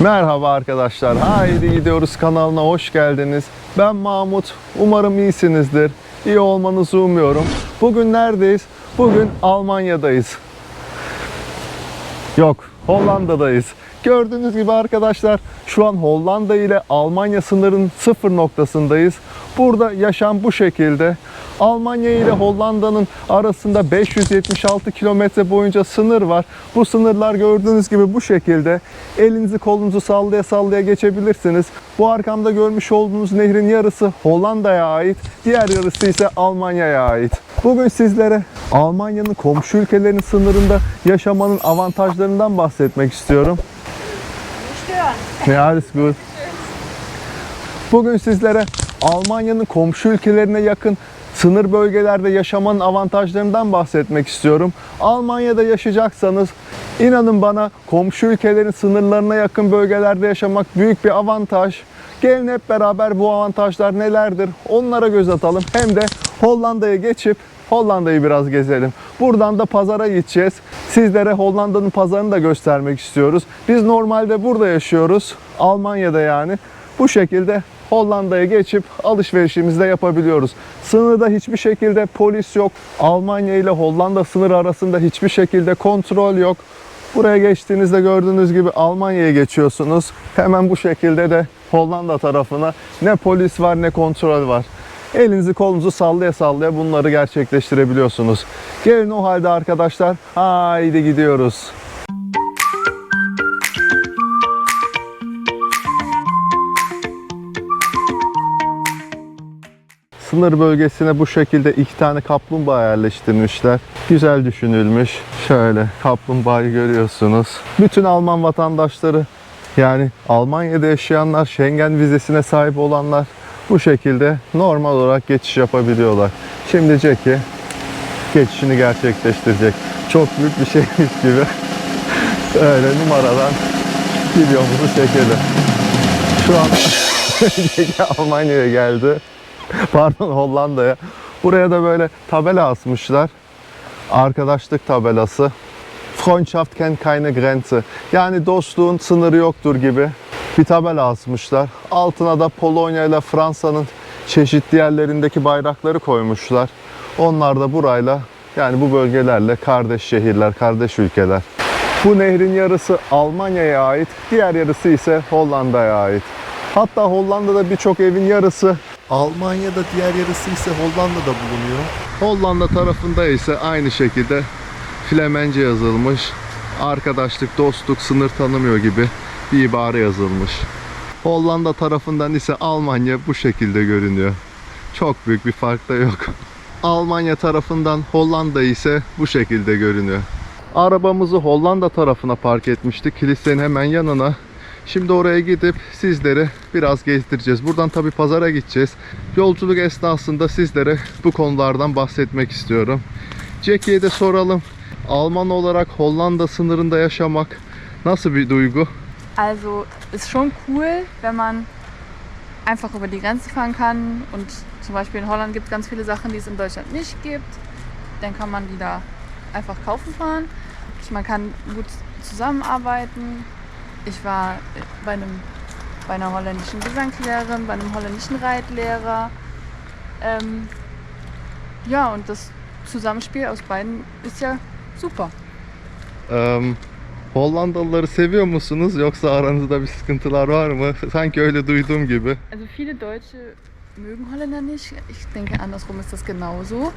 Merhaba arkadaşlar. Haydi gidiyoruz kanalına hoş geldiniz. Ben Mahmut. Umarım iyisinizdir. İyi olmanızı umuyorum. Bugün neredeyiz? Bugün Almanya'dayız. Yok, Hollanda'dayız. Gördüğünüz gibi arkadaşlar şu an Hollanda ile Almanya sınırın sıfır noktasındayız. Burada yaşam bu şekilde. Almanya ile Hollanda'nın arasında 576 kilometre boyunca sınır var. Bu sınırlar gördüğünüz gibi bu şekilde. Elinizi kolunuzu sallaya sallaya geçebilirsiniz. Bu arkamda görmüş olduğunuz nehrin yarısı Hollanda'ya ait, diğer yarısı ise Almanya'ya ait. Bugün sizlere Almanya'nın komşu ülkelerin sınırında yaşamanın avantajlarından bahsetmek istiyorum. Ja, alles gut. Bugün sizlere Almanya'nın komşu ülkelerine yakın sınır bölgelerde yaşamanın avantajlarından bahsetmek istiyorum. Almanya'da yaşayacaksanız inanın bana komşu ülkelerin sınırlarına yakın bölgelerde yaşamak büyük bir avantaj. Gelin hep beraber bu avantajlar nelerdir onlara göz atalım. Hem de Hollanda'ya geçip Hollanda'yı biraz gezelim. Buradan da pazara gideceğiz. Sizlere Hollanda'nın pazarını da göstermek istiyoruz. Biz normalde burada yaşıyoruz. Almanya'da yani. Bu şekilde Hollanda'ya geçip alışverişimizi de yapabiliyoruz. Sınırda hiçbir şekilde polis yok. Almanya ile Hollanda sınırı arasında hiçbir şekilde kontrol yok. Buraya geçtiğinizde gördüğünüz gibi Almanya'ya geçiyorsunuz. Hemen bu şekilde de Hollanda tarafına ne polis var ne kontrol var. Elinizi kolunuzu sallaya sallaya bunları gerçekleştirebiliyorsunuz. Gelin o halde arkadaşlar haydi gidiyoruz. Sınır bölgesine bu şekilde iki tane kaplumbağa yerleştirmişler. Güzel düşünülmüş. Şöyle kaplumbağayı görüyorsunuz. Bütün Alman vatandaşları yani Almanya'da yaşayanlar, Schengen vizesine sahip olanlar bu şekilde normal olarak geçiş yapabiliyorlar. Şimdi Jackie geçişini gerçekleştirecek. Çok büyük bir şeymiş gibi. Öyle numaradan videomuzu çekelim. Şu an Almanya'ya geldi. Pardon Hollanda'ya. Buraya da böyle tabela asmışlar. Arkadaşlık tabelası. Freundschaft kennt keine Grenze. Yani dostluğun sınırı yoktur gibi bir tabela asmışlar. Altına da Polonya ile Fransa'nın çeşitli yerlerindeki bayrakları koymuşlar. Onlar da burayla yani bu bölgelerle kardeş şehirler, kardeş ülkeler. Bu nehrin yarısı Almanya'ya ait, diğer yarısı ise Hollanda'ya ait. Hatta Hollanda'da birçok evin yarısı Almanya'da diğer yarısı ise Hollanda'da bulunuyor. Hollanda tarafında ise aynı şekilde Flemence yazılmış. Arkadaşlık, dostluk, sınır tanımıyor gibi bir ibare yazılmış. Hollanda tarafından ise Almanya bu şekilde görünüyor. Çok büyük bir fark da yok. Almanya tarafından Hollanda ise bu şekilde görünüyor. Arabamızı Hollanda tarafına park etmiştik. Kilisenin hemen yanına. Şimdi oraya gidip sizleri biraz gezdireceğiz. Buradan tabi pazara gideceğiz. Yolculuk esnasında sizlere bu konulardan bahsetmek istiyorum. Jackie'ye de soralım. Alman olarak Hollanda sınırında yaşamak nasıl bir duygu? Also ist schon cool, wenn man einfach über die Grenze fahren kann. Und zum Beispiel in Holland gibt es ganz viele Sachen, die es in Deutschland nicht gibt. Dann kann man die da einfach kaufen fahren. Man kann gut zusammenarbeiten. Ich war bei, einem, bei einer holländischen Gesangslehrerin, bei einem holländischen Reitlehrer. Ähm, ja, und das Zusammenspiel aus beiden ist ja super. Eee, Hollandalıları seviyor musunuz yoksa aranızda bir sıkıntılar var mı? Sanki öyle duyduğum gibi. Also viele Deutsche mögen Holländer nicht. Ich denke, andersrum ist das genauso.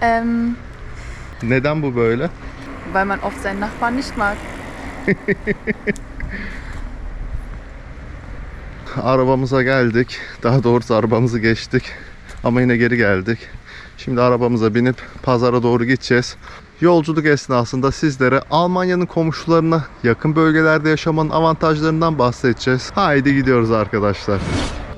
Ähm, Neden bu böyle? weil man oft seinen Nachbarn nicht mag. Arabamıza geldik. Daha doğrusu arabamızı geçtik. Ama yine geri geldik. Şimdi arabamıza binip pazara doğru gideceğiz. Yolculuk esnasında sizlere Almanya'nın komşularına yakın bölgelerde yaşamanın avantajlarından bahsedeceğiz. Haydi gidiyoruz arkadaşlar.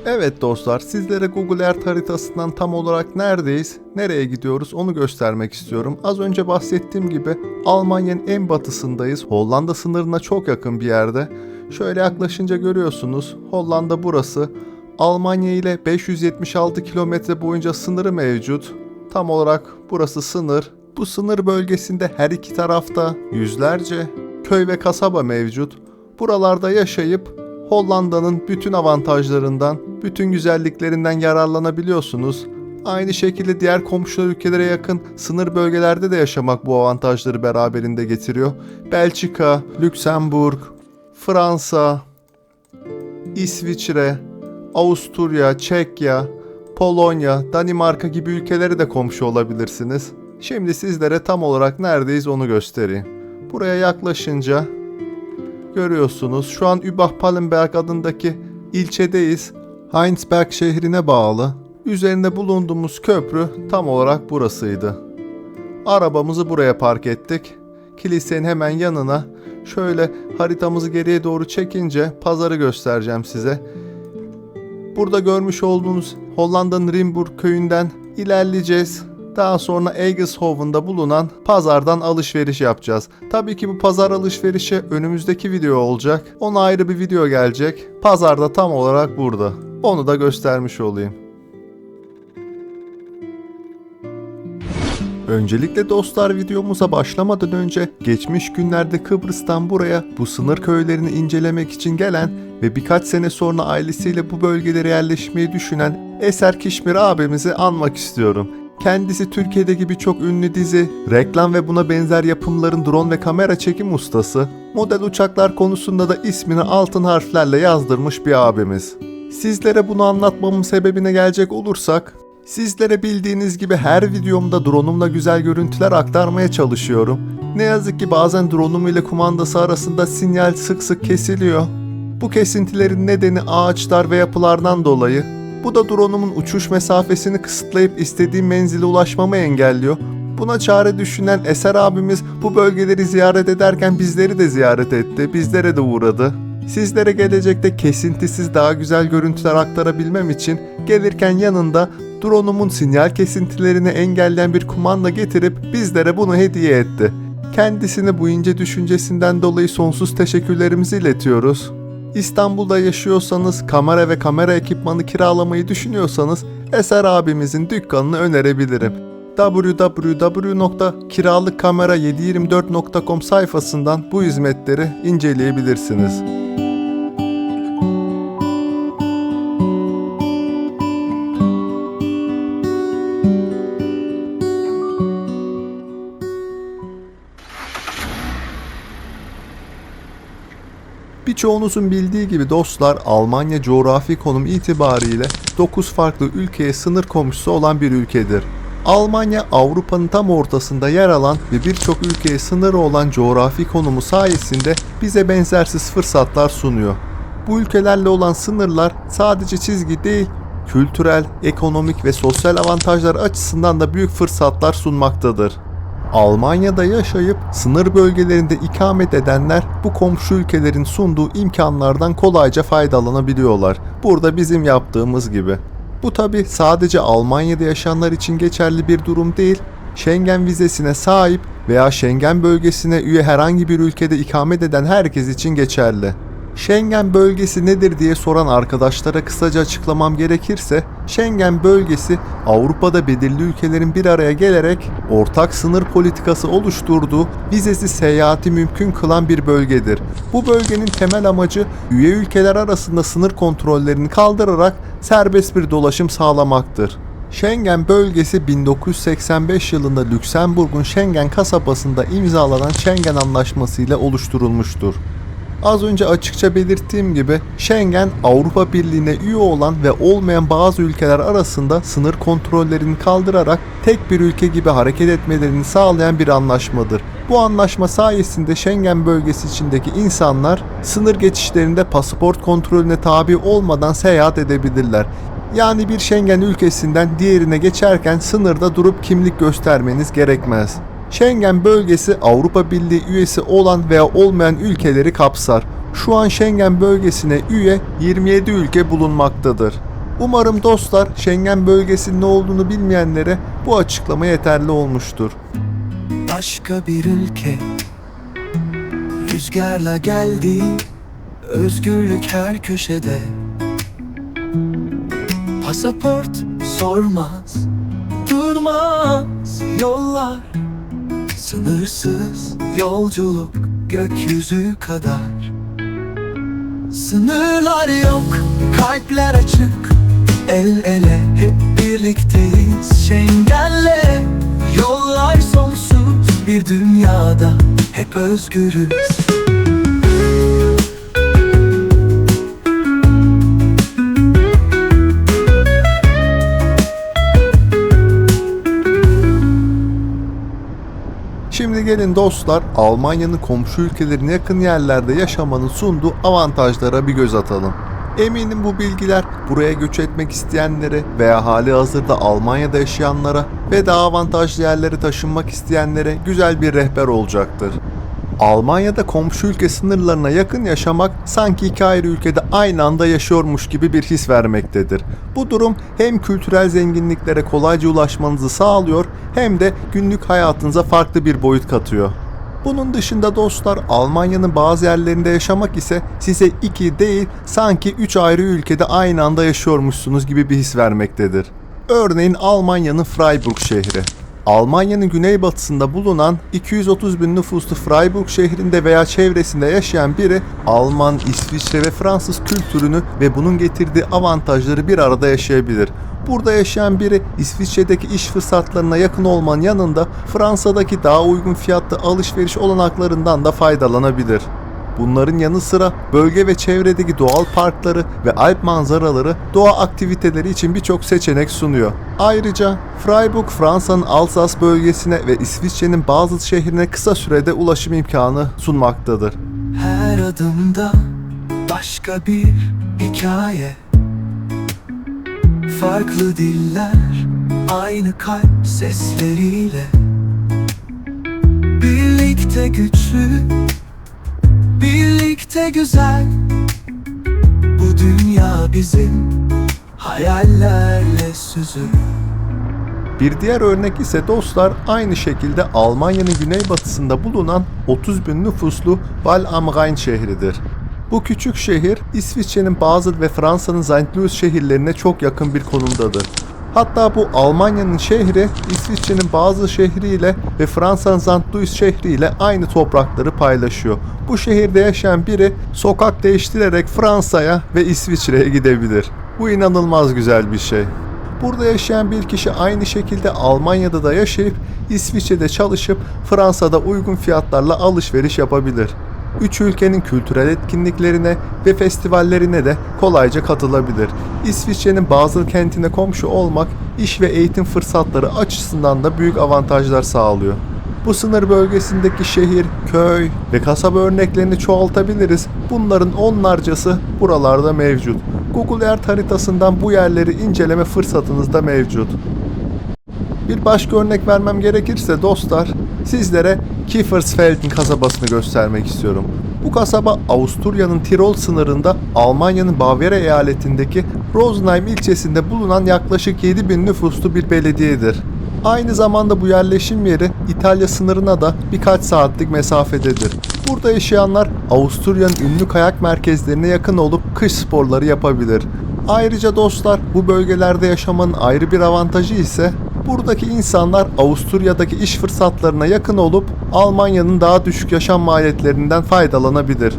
Evet dostlar, sizlere Google Earth haritasından tam olarak neredeyiz, nereye gidiyoruz onu göstermek istiyorum. Az önce bahsettiğim gibi Almanya'nın en batısındayız. Hollanda sınırına çok yakın bir yerde. Şöyle yaklaşınca görüyorsunuz. Hollanda burası. Almanya ile 576 kilometre boyunca sınırı mevcut. Tam olarak burası sınır. Bu sınır bölgesinde her iki tarafta yüzlerce köy ve kasaba mevcut. Buralarda yaşayıp Hollanda'nın bütün avantajlarından, bütün güzelliklerinden yararlanabiliyorsunuz. Aynı şekilde diğer komşu ülkelere yakın sınır bölgelerde de yaşamak bu avantajları beraberinde getiriyor. Belçika, Lüksemburg, Fransa, İsviçre, Avusturya, Çekya, Polonya, Danimarka gibi ülkelere de komşu olabilirsiniz. Şimdi sizlere tam olarak neredeyiz onu göstereyim. Buraya yaklaşınca görüyorsunuz şu an Übach-Pallenberg adındaki ilçedeyiz. Heinsberg şehrine bağlı. Üzerinde bulunduğumuz köprü tam olarak burasıydı. Arabamızı buraya park ettik. Kilisenin hemen yanına şöyle haritamızı geriye doğru çekince pazarı göstereceğim size. Burada görmüş olduğunuz Hollanda'nın Rimburg köyünden ilerleyeceğiz. Daha sonra Egeshoven'da bulunan pazardan alışveriş yapacağız. Tabii ki bu pazar alışverişi önümüzdeki video olacak. Ona ayrı bir video gelecek. Pazarda tam olarak burada. Onu da göstermiş olayım. Öncelikle dostlar videomuza başlamadan önce geçmiş günlerde Kıbrıs'tan buraya bu sınır köylerini incelemek için gelen ve birkaç sene sonra ailesiyle bu bölgelere yerleşmeyi düşünen Eser Kişmir abimizi anmak istiyorum. Kendisi Türkiye'deki birçok ünlü dizi, reklam ve buna benzer yapımların drone ve kamera çekim ustası, model uçaklar konusunda da ismini altın harflerle yazdırmış bir abimiz. Sizlere bunu anlatmamın sebebine gelecek olursak, Sizlere bildiğiniz gibi her videomda drone'umla güzel görüntüler aktarmaya çalışıyorum. Ne yazık ki bazen drone'um ile kumandası arasında sinyal sık sık kesiliyor. Bu kesintilerin nedeni ağaçlar ve yapılardan dolayı. Bu da drone'umun uçuş mesafesini kısıtlayıp istediğim menzile ulaşmamı engelliyor. Buna çare düşünen Eser abimiz bu bölgeleri ziyaret ederken bizleri de ziyaret etti, bizlere de uğradı. Sizlere gelecekte kesintisiz daha güzel görüntüler aktarabilmem için gelirken yanında drone'umun sinyal kesintilerini engelleyen bir kumanda getirip bizlere bunu hediye etti. Kendisine bu ince düşüncesinden dolayı sonsuz teşekkürlerimizi iletiyoruz. İstanbul'da yaşıyorsanız, kamera ve kamera ekipmanı kiralamayı düşünüyorsanız Eser abimizin dükkanını önerebilirim. www.kiralıkkamera724.com sayfasından bu hizmetleri inceleyebilirsiniz. Birçoğunuzun bildiği gibi dostlar Almanya coğrafi konum itibariyle 9 farklı ülkeye sınır komşusu olan bir ülkedir. Almanya Avrupa'nın tam ortasında yer alan ve birçok ülkeye sınırı olan coğrafi konumu sayesinde bize benzersiz fırsatlar sunuyor. Bu ülkelerle olan sınırlar sadece çizgi değil, kültürel, ekonomik ve sosyal avantajlar açısından da büyük fırsatlar sunmaktadır. Almanya'da yaşayıp sınır bölgelerinde ikamet edenler bu komşu ülkelerin sunduğu imkanlardan kolayca faydalanabiliyorlar. Burada bizim yaptığımız gibi. Bu tabi sadece Almanya'da yaşayanlar için geçerli bir durum değil. Schengen vizesine sahip veya Schengen bölgesine üye herhangi bir ülkede ikamet eden herkes için geçerli. Schengen bölgesi nedir diye soran arkadaşlara kısaca açıklamam gerekirse, Schengen bölgesi Avrupa'da belirli ülkelerin bir araya gelerek ortak sınır politikası oluşturduğu vizesiz seyahati mümkün kılan bir bölgedir. Bu bölgenin temel amacı üye ülkeler arasında sınır kontrollerini kaldırarak serbest bir dolaşım sağlamaktır. Schengen bölgesi 1985 yılında Lüksemburg'un Schengen kasabasında imzalanan Schengen Anlaşması ile oluşturulmuştur. Az önce açıkça belirttiğim gibi Schengen Avrupa Birliği'ne üye olan ve olmayan bazı ülkeler arasında sınır kontrollerini kaldırarak tek bir ülke gibi hareket etmelerini sağlayan bir anlaşmadır. Bu anlaşma sayesinde Schengen bölgesi içindeki insanlar sınır geçişlerinde pasaport kontrolüne tabi olmadan seyahat edebilirler. Yani bir Schengen ülkesinden diğerine geçerken sınırda durup kimlik göstermeniz gerekmez. Schengen bölgesi Avrupa Birliği üyesi olan veya olmayan ülkeleri kapsar. Şu an Schengen bölgesine üye 27 ülke bulunmaktadır. Umarım dostlar Schengen bölgesinin ne olduğunu bilmeyenlere bu açıklama yeterli olmuştur. Başka bir ülke Rüzgarla geldi Özgürlük her köşede Pasaport sormaz Durmaz yollar Sınırsız yolculuk gökyüzü kadar. Sınırlar yok, kalpler açık. El ele hep birlikteyiz Şengenle Yollar sonsuz. Bir dünyada Hep özgürüz gelin dostlar Almanya'nın komşu ülkelerine yakın yerlerde yaşamanın sunduğu avantajlara bir göz atalım. Eminim bu bilgiler buraya göç etmek isteyenlere veya hali hazırda Almanya'da yaşayanlara ve daha avantajlı yerlere taşınmak isteyenlere güzel bir rehber olacaktır. Almanya'da komşu ülke sınırlarına yakın yaşamak sanki iki ayrı ülkede aynı anda yaşıyormuş gibi bir his vermektedir. Bu durum hem kültürel zenginliklere kolayca ulaşmanızı sağlıyor hem de günlük hayatınıza farklı bir boyut katıyor. Bunun dışında dostlar Almanya'nın bazı yerlerinde yaşamak ise size iki değil sanki üç ayrı ülkede aynı anda yaşıyormuşsunuz gibi bir his vermektedir. Örneğin Almanya'nın Freiburg şehri. Almanya'nın güneybatısında bulunan 230 bin nüfuslu Freiburg şehrinde veya çevresinde yaşayan biri Alman, İsviçre ve Fransız kültürünü ve bunun getirdiği avantajları bir arada yaşayabilir. Burada yaşayan biri İsviçre'deki iş fırsatlarına yakın olmanın yanında Fransa'daki daha uygun fiyatlı alışveriş olanaklarından da faydalanabilir. Bunların yanı sıra bölge ve çevredeki doğal parkları ve alp manzaraları doğa aktiviteleri için birçok seçenek sunuyor. Ayrıca Freiburg Fransa'nın Alsas bölgesine ve İsviçre'nin bazı şehrine kısa sürede ulaşım imkanı sunmaktadır. Her adımda başka bir hikaye Farklı diller aynı kalp sesleriyle Birlikte güçlü Birlikte güzel Bu dünya bizim hayallerle süzülür Bir diğer örnek ise dostlar aynı şekilde Almanya'nın güneybatısında bulunan 30 bin nüfuslu Val am Rhein şehridir. Bu küçük şehir İsviçre'nin Basel ve Fransa'nın St. Louis şehirlerine çok yakın bir konumdadır. Hatta bu Almanya'nın şehri İsviçre'nin Basel şehriyle ve Fransa'nın St. Louis şehriyle aynı toprakları paylaşıyor. Bu şehirde yaşayan biri sokak değiştirerek Fransa'ya ve İsviçre'ye gidebilir. Bu inanılmaz güzel bir şey. Burada yaşayan bir kişi aynı şekilde Almanya'da da yaşayıp İsviçre'de çalışıp Fransa'da uygun fiyatlarla alışveriş yapabilir. Üç ülkenin kültürel etkinliklerine ve festivallerine de kolayca katılabilir. İsviçre'nin Basel kentine komşu olmak iş ve eğitim fırsatları açısından da büyük avantajlar sağlıyor. Bu sınır bölgesindeki şehir, köy ve kasaba örneklerini çoğaltabiliriz. Bunların onlarcası buralarda mevcut. Google Earth haritasından bu yerleri inceleme fırsatınız da mevcut. Bir başka örnek vermem gerekirse dostlar, sizlere Kiefersfelden kasabasını göstermek istiyorum. Bu kasaba Avusturya'nın Tirol sınırında Almanya'nın Bavyera eyaletindeki Rosenheim ilçesinde bulunan yaklaşık 7000 nüfuslu bir belediyedir. Aynı zamanda bu yerleşim yeri İtalya sınırına da birkaç saatlik mesafededir. Burada yaşayanlar Avusturya'nın ünlü kayak merkezlerine yakın olup kış sporları yapabilir. Ayrıca dostlar bu bölgelerde yaşamanın ayrı bir avantajı ise buradaki insanlar Avusturya'daki iş fırsatlarına yakın olup Almanya'nın daha düşük yaşam maliyetlerinden faydalanabilir.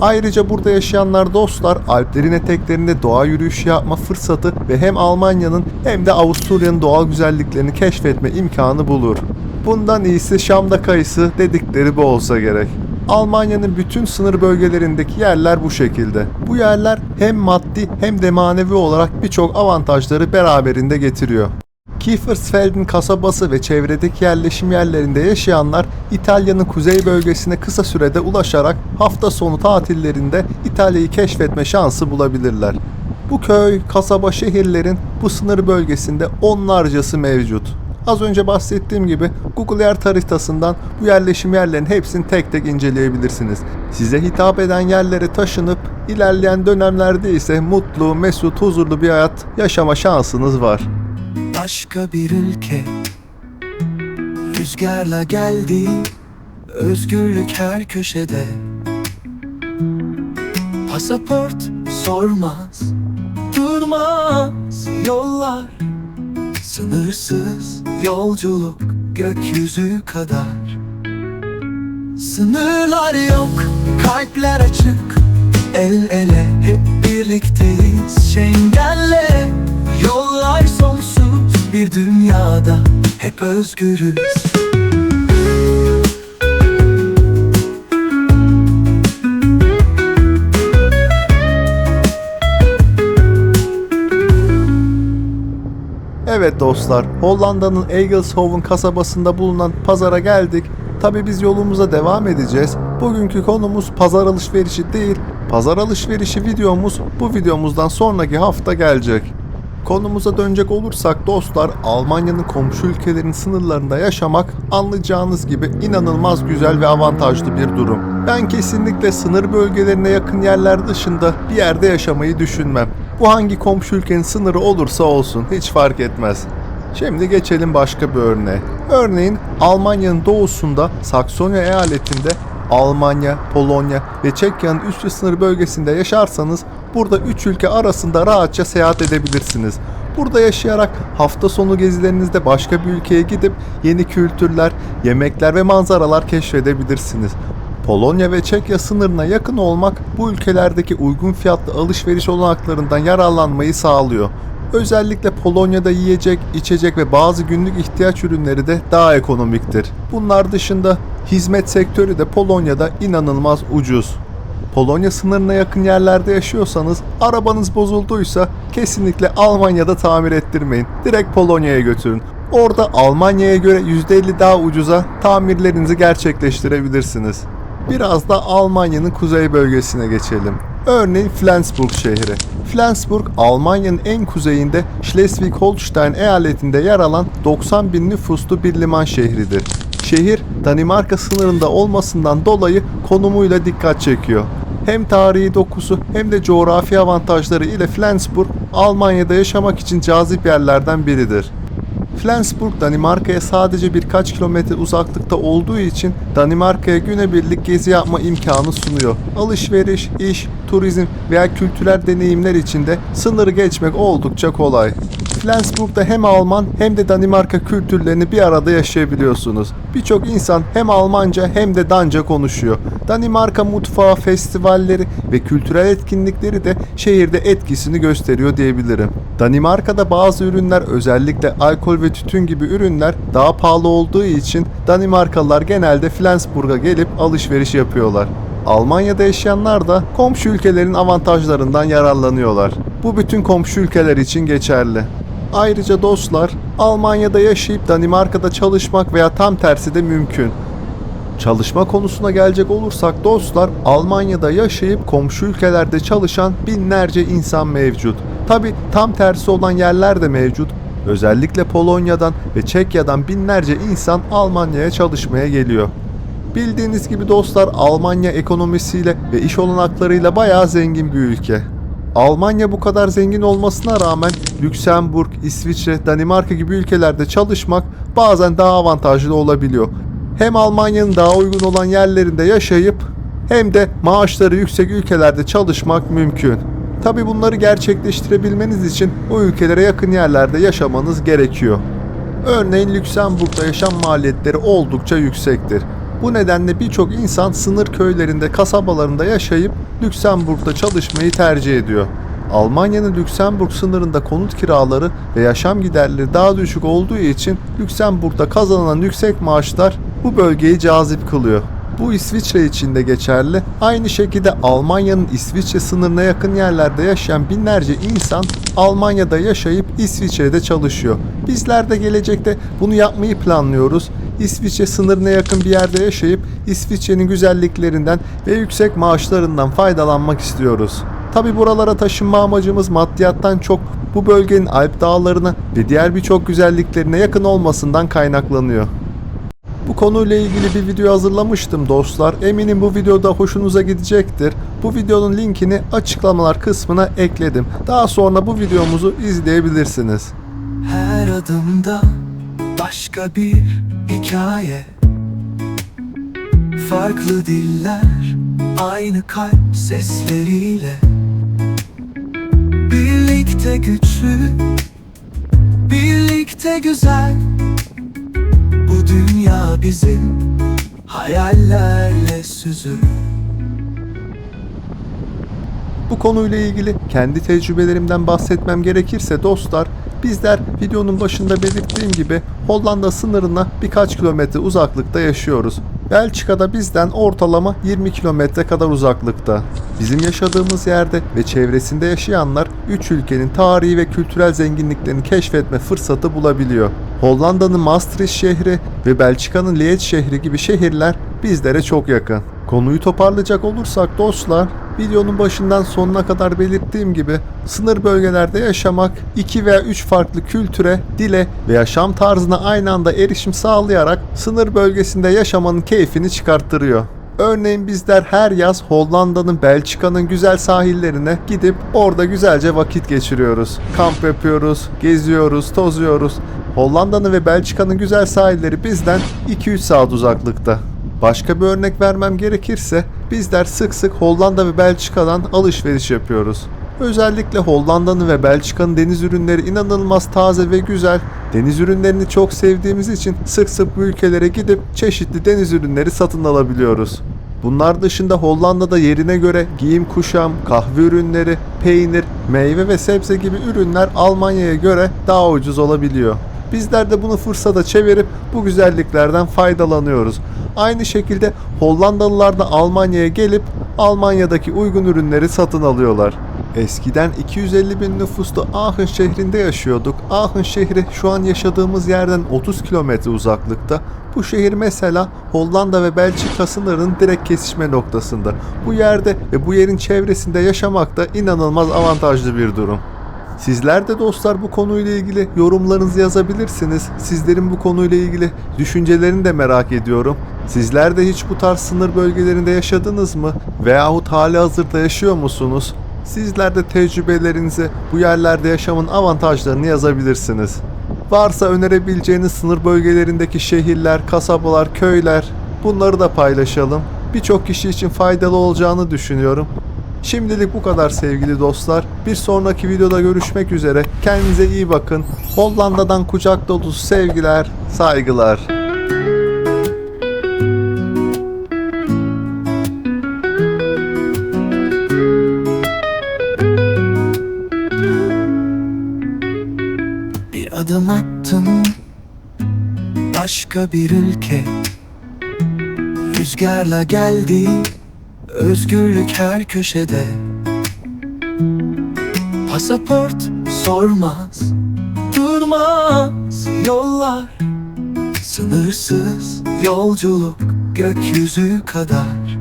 Ayrıca burada yaşayanlar dostlar Alplerin eteklerinde doğa yürüyüşü yapma fırsatı ve hem Almanya'nın hem de Avusturya'nın doğal güzelliklerini keşfetme imkanı bulur. Bundan iyisi Şam'da kayısı dedikleri bu olsa gerek. Almanya'nın bütün sınır bölgelerindeki yerler bu şekilde. Bu yerler hem maddi hem de manevi olarak birçok avantajları beraberinde getiriyor. Kiefersfelden kasabası ve çevredeki yerleşim yerlerinde yaşayanlar İtalya'nın kuzey bölgesine kısa sürede ulaşarak hafta sonu tatillerinde İtalya'yı keşfetme şansı bulabilirler. Bu köy, kasaba, şehirlerin bu sınır bölgesinde onlarcası mevcut. Az önce bahsettiğim gibi Google Earth haritasından bu yerleşim yerlerinin hepsini tek tek inceleyebilirsiniz. Size hitap eden yerlere taşınıp ilerleyen dönemlerde ise mutlu, mesut, huzurlu bir hayat yaşama şansınız var. Başka bir ülke. Rüzgarla geldi Özgürlük her köşede. Pasaport sormaz Durmaz yollar. Sınırsız yolculuk gökyüzü kadar. Sınırlar yok kalpler açık. El ele hep birlikteyiz Şengenle Yollar sonsuz bir dünyada Hep özgürüz Evet dostlar, Hollanda'nın Eygelshoven kasabasında bulunan pazara geldik. Tabi biz yolumuza devam edeceğiz. Bugünkü konumuz pazar alışverişi değil, pazar alışverişi videomuz bu videomuzdan sonraki hafta gelecek. Konumuza dönecek olursak dostlar, Almanya'nın komşu ülkelerin sınırlarında yaşamak anlayacağınız gibi inanılmaz güzel ve avantajlı bir durum. Ben kesinlikle sınır bölgelerine yakın yerler dışında bir yerde yaşamayı düşünmem. Bu hangi komşu ülkenin sınırı olursa olsun hiç fark etmez. Şimdi geçelim başka bir örneğe. Örneğin Almanya'nın doğusunda Saksonya eyaletinde Almanya, Polonya ve Çekya'nın üstü sınır bölgesinde yaşarsanız burada 3 ülke arasında rahatça seyahat edebilirsiniz. Burada yaşayarak hafta sonu gezilerinizde başka bir ülkeye gidip yeni kültürler, yemekler ve manzaralar keşfedebilirsiniz. Polonya ve Çekya sınırına yakın olmak bu ülkelerdeki uygun fiyatlı alışveriş olanaklarından yararlanmayı sağlıyor. Özellikle Polonya'da yiyecek, içecek ve bazı günlük ihtiyaç ürünleri de daha ekonomiktir. Bunlar dışında hizmet sektörü de Polonya'da inanılmaz ucuz. Polonya sınırına yakın yerlerde yaşıyorsanız arabanız bozulduysa kesinlikle Almanya'da tamir ettirmeyin. Direkt Polonya'ya götürün. Orada Almanya'ya göre %50 daha ucuza tamirlerinizi gerçekleştirebilirsiniz. Biraz da Almanya'nın kuzey bölgesine geçelim. Örneğin Flensburg şehri. Flensburg, Almanya'nın en kuzeyinde Schleswig-Holstein eyaletinde yer alan 90 bin nüfuslu bir liman şehridir. Şehir, Danimarka sınırında olmasından dolayı konumuyla dikkat çekiyor. Hem tarihi dokusu hem de coğrafi avantajları ile Flensburg, Almanya'da yaşamak için cazip yerlerden biridir. Flensburg Danimarka'ya sadece birkaç kilometre uzaklıkta olduğu için Danimarka'ya günebirlik gezi yapma imkanı sunuyor. Alışveriş, iş, turizm veya kültürel deneyimler için de sınırı geçmek oldukça kolay. Flensburg'da hem Alman hem de Danimarka kültürlerini bir arada yaşayabiliyorsunuz. Birçok insan hem Almanca hem de Danca konuşuyor. Danimarka mutfağı, festivalleri ve kültürel etkinlikleri de şehirde etkisini gösteriyor diyebilirim. Danimarka'da bazı ürünler özellikle alkol ve tütün gibi ürünler daha pahalı olduğu için Danimarkalılar genelde Flensburg'a gelip alışveriş yapıyorlar. Almanya'da yaşayanlar da komşu ülkelerin avantajlarından yararlanıyorlar. Bu bütün komşu ülkeler için geçerli. Ayrıca dostlar, Almanya'da yaşayıp Danimarka'da çalışmak veya tam tersi de mümkün. Çalışma konusuna gelecek olursak dostlar, Almanya'da yaşayıp komşu ülkelerde çalışan binlerce insan mevcut. Tabi tam tersi olan yerler de mevcut. Özellikle Polonya'dan ve Çekya'dan binlerce insan Almanya'ya çalışmaya geliyor. Bildiğiniz gibi dostlar Almanya ekonomisiyle ve iş olanaklarıyla bayağı zengin bir ülke. Almanya bu kadar zengin olmasına rağmen Lüksemburg, İsviçre, Danimarka gibi ülkelerde çalışmak bazen daha avantajlı olabiliyor. Hem Almanya'nın daha uygun olan yerlerinde yaşayıp hem de maaşları yüksek ülkelerde çalışmak mümkün. Tabi bunları gerçekleştirebilmeniz için o ülkelere yakın yerlerde yaşamanız gerekiyor. Örneğin Lüksemburg'da yaşam maliyetleri oldukça yüksektir. Bu nedenle birçok insan sınır köylerinde, kasabalarında yaşayıp Lüksemburg'da çalışmayı tercih ediyor. Almanya'nın Lüksemburg sınırında konut kiraları ve yaşam giderleri daha düşük olduğu için Lüksemburg'da kazanılan yüksek maaşlar bu bölgeyi cazip kılıyor. Bu İsviçre için de geçerli. Aynı şekilde Almanya'nın İsviçre sınırına yakın yerlerde yaşayan binlerce insan Almanya'da yaşayıp İsviçre'de çalışıyor. Bizler de gelecekte bunu yapmayı planlıyoruz. İsviçre sınırına yakın bir yerde yaşayıp İsviçre'nin güzelliklerinden ve yüksek maaşlarından faydalanmak istiyoruz. Tabi buralara taşınma amacımız maddiyattan çok bu bölgenin Alp dağlarına ve diğer birçok güzelliklerine yakın olmasından kaynaklanıyor. Bu konuyla ilgili bir video hazırlamıştım dostlar. Eminim bu videoda hoşunuza gidecektir. Bu videonun linkini açıklamalar kısmına ekledim. Daha sonra bu videomuzu izleyebilirsiniz. Her adımda başka bir hikaye. Farklı diller aynı kalp sesleriyle. Birlikte güçlü Birlikte güzel. Bu dünya bizim hayallerle süzülür Bu konuyla ilgili kendi tecrübelerimden bahsetmem gerekirse dostlar, bizler videonun başında belirttiğim gibi Hollanda sınırına birkaç kilometre uzaklıkta yaşıyoruz. Belçika'da bizden ortalama 20 kilometre kadar uzaklıkta. Bizim yaşadığımız yerde ve çevresinde yaşayanlar 3 ülkenin tarihi ve kültürel zenginliklerini keşfetme fırsatı bulabiliyor. Hollanda'nın Maastricht şehri ve Belçika'nın Liège şehri gibi şehirler bizlere çok yakın. Konuyu toparlayacak olursak dostlar, videonun başından sonuna kadar belirttiğim gibi sınır bölgelerde yaşamak iki veya üç farklı kültüre, dile ve yaşam tarzına aynı anda erişim sağlayarak sınır bölgesinde yaşamanın keyfini çıkarttırıyor. Örneğin bizler her yaz Hollanda'nın, Belçika'nın güzel sahillerine gidip orada güzelce vakit geçiriyoruz. Kamp yapıyoruz, geziyoruz, tozuyoruz. Hollanda'nın ve Belçika'nın güzel sahilleri bizden 2-3 saat uzaklıkta. Başka bir örnek vermem gerekirse bizler sık sık Hollanda ve Belçika'dan alışveriş yapıyoruz. Özellikle Hollanda'nın ve Belçika'nın deniz ürünleri inanılmaz taze ve güzel. Deniz ürünlerini çok sevdiğimiz için sık sık bu ülkelere gidip çeşitli deniz ürünleri satın alabiliyoruz. Bunlar dışında Hollanda'da yerine göre giyim kuşam, kahve ürünleri, peynir, meyve ve sebze gibi ürünler Almanya'ya göre daha ucuz olabiliyor. Bizler de bunu fırsata çevirip bu güzelliklerden faydalanıyoruz. Aynı şekilde Hollandalılar da Almanya'ya gelip Almanya'daki uygun ürünleri satın alıyorlar. Eskiden 250 bin nüfuslu Aachen şehrinde yaşıyorduk. Aachen şehri şu an yaşadığımız yerden 30 kilometre uzaklıkta. Bu şehir mesela Hollanda ve Belçika sınırının direkt kesişme noktasında. Bu yerde ve bu yerin çevresinde yaşamak da inanılmaz avantajlı bir durum. Sizler de dostlar bu konuyla ilgili yorumlarınızı yazabilirsiniz. Sizlerin bu konuyla ilgili düşüncelerini de merak ediyorum. Sizler de hiç bu tarz sınır bölgelerinde yaşadınız mı? Veyahut hali hazırda yaşıyor musunuz? Sizler de tecrübelerinizi bu yerlerde yaşamın avantajlarını yazabilirsiniz. Varsa önerebileceğiniz sınır bölgelerindeki şehirler, kasabalar, köyler bunları da paylaşalım. Birçok kişi için faydalı olacağını düşünüyorum. Şimdilik bu kadar sevgili dostlar. Bir sonraki videoda görüşmek üzere. Kendinize iyi bakın. Hollanda'dan kucak dolusu sevgiler, saygılar. Bir adım attım Başka bir ülke Rüzgarla geldi Özgürlük her köşede. Pasaport sormaz Durmaz yollar. Sınırsız yolculuk gökyüzü kadar.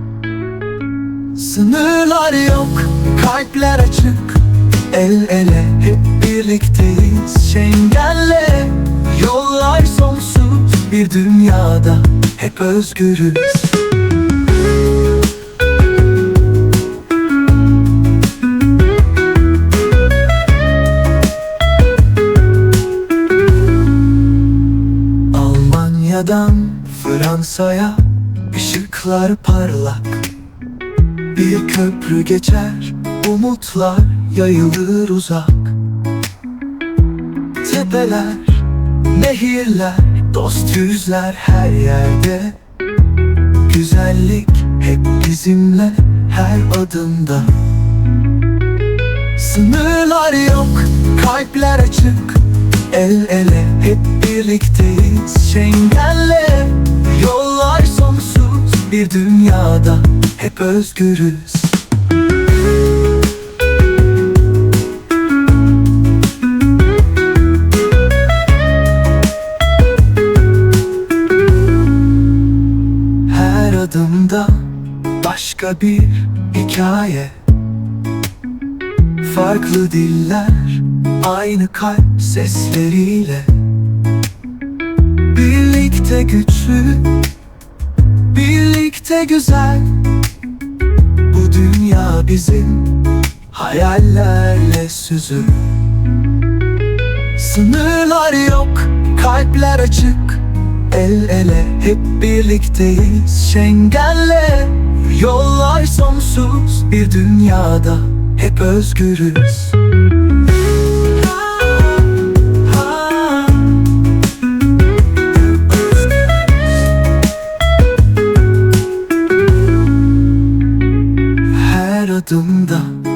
Sınırlar yok, kalpler açık. El ele hep birlikteyiz Şengenle Yollar sonsuz. Bir dünyada Hep özgürüz Almanya'dan Fransa'ya ışıklar parlak. Bir köprü geçer umutlar yayılır uzak. Tepeler, nehirler, dost yüzler her yerde. Güzellik hep bizimle her adımda. Sınırlar yok, kalpler açık. El ele hep birlikteyiz. Şengenle Yollar sonsuz. Bir dünyada Hep özgürüz. Her adımda başka bir hikaye. Farklı diller, aynı kalp sesleriyle Birlikte güçlü, birlikte güzel. Bu dünya bizim hayallerle süzül. Sınırlar yok, kalpler açık. El ele hep birlikteyiz. Şengenle Yollar sonsuz. Bir dünyada Hep özgürüz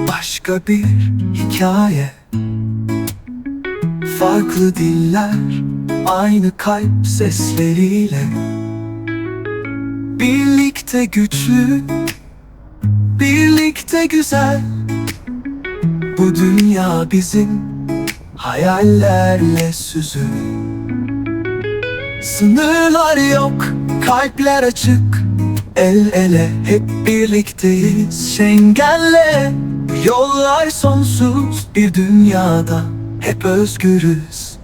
başka bir hikaye. Farklı diller Aynı kalp sesleriyle. Birlikte güçlü Birlikte güzel. Bu dünya bizim Hayallerle süzül Sınırlar yok Kalpler açık. El ele hep birlikteyiz Şengenle Yollar sonsuz bir dünyada hep özgürüz.